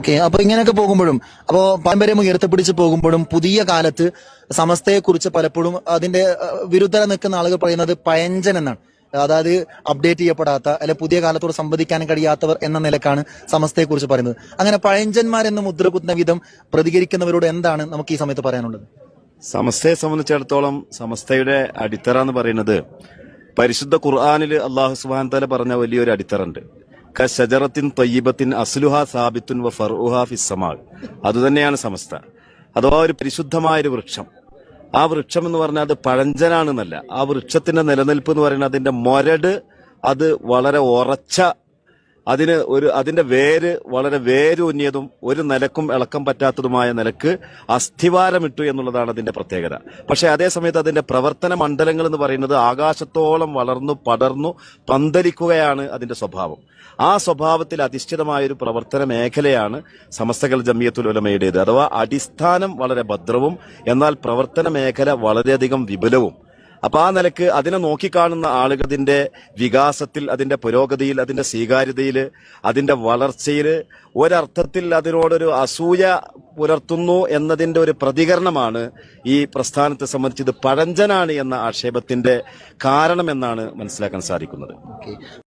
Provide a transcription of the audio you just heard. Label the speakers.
Speaker 1: Okay അപ്പൊ ഇങ്ങനെയൊക്കെ പോകുമ്പോഴും അപ്പോ പാരമ്പര്യം ഉയർത്തിപ്പിടിച്ച് പോകുമ്പോഴും പുതിയ കാലത്ത് സമസ്തയെക്കുറിച്ച് പലപ്പോഴും അതിന്റെ വിരുദ്ധത നിൽക്കുന്ന ആളുകൾ പറയുന്നത് പയഞ്ചൻ എന്നാണ്. അതായത് അപ്ഡേറ്റ് ചെയ്യപ്പെടാത്ത അല്ലെ പുതിയ കാലത്തോട് സംവദിക്കാൻ കഴിയാത്തവർ എന്ന നിലക്കാണ് സമസ്തയെക്കുറിച്ച് പറയുന്നത്. അങ്ങനെ പഴഞ്ചന്മാരെന്ന് മുദ്ര കുത്തുന്ന വിധം പ്രതികരിക്കുന്നവരോട് എന്താണ് നമുക്ക് ഈ സമയത്ത് പറയാനുള്ളത്?
Speaker 2: സമസ്തയെ സംബന്ധിച്ചിടത്തോളം സമസ്തയുടെ അടിത്തറ എന്ന് പറയുന്നത് പരിശുദ്ധ ഖുർആാനിൽ അള്ളാഹു സുബാൻ തല പറഞ്ഞ വലിയൊരു അടിത്തറ ഉണ്ട്. ക ഷജറത്തിൻ തയ്യബത്തിൻ അസ്ലുഹ സാബിത്തുൻ വ ഫർഹ ഫിസ്സമാൾ അതുതന്നെയാണ് സമസ്ത. അഥവാ ഒരു പരിശുദ്ധമായ ഒരു വൃക്ഷം. ആ വൃക്ഷം എന്ന് പറഞ്ഞാൽ അത് പഴഞ്ചനാണെന്നല്ല. ആ വൃക്ഷത്തിന്റെ നിലനിൽപ്പ് എന്ന് പറയുന്നത് അതിന്റെ മൊരട് അത് വളരെ ഉറച്ച അതിന് ഒരു അതിന്റെ വേര് വളരെ വേരൂന്നിയതും ഒരു നിലക്കും ഇളക്കം പറ്റാത്തതുമായ നിലയ്ക്ക് അസ്ഥിവാരമിട്ടു എന്നുള്ളതാണ് അതിന്റെ പ്രത്യേകത. പക്ഷെ അതേസമയത്ത് അതിന്റെ പ്രവർത്തന മണ്ഡലങ്ങൾ എന്ന് പറയുന്നത് ആകാശത്തോളം വളർന്നു പടർന്നു പന്തലിക്കുകയാണ് അതിന്റെ സ്വഭാവം. ആ സ്വഭാവത്തിൽ അധിഷ്ഠിതമായ ഒരു പ്രവർത്തന മേഖലയാണ് സമസ്തകൾ ജമിയത്തുൽ ഉലമയുടേത്. അഥവാ അടിസ്ഥാനം വളരെ ഭദ്രവും എന്നാൽ പ്രവർത്തന മേഖല വളരെയധികം വിപുലവും. അപ്പൊ ആ നിലയ്ക്ക് അതിനെ നോക്കിക്കാണുന്ന ആളുകൾ അതിന്റെ വികാസത്തിൽ അതിന്റെ പുരോഗതിയിൽ അതിന്റെ സ്വീകാര്യതയിൽ അതിന്റെ വളർച്ചയിൽ ഒരർത്ഥത്തിൽ അതിനോടൊരു അസൂയ പുലർത്തുന്നു എന്നതിന്റെ ഒരു പ്രതികരണമാണ് ഈ പ്രസ്ഥാനത്തെ സംബന്ധിച്ച് ഇത് പഴഞ്ചനാണ് എന്ന ആക്ഷേപത്തിന്റെ കാരണമെന്നാണ് മനസ്സിലാക്കാൻ സാധിക്കുന്നത്.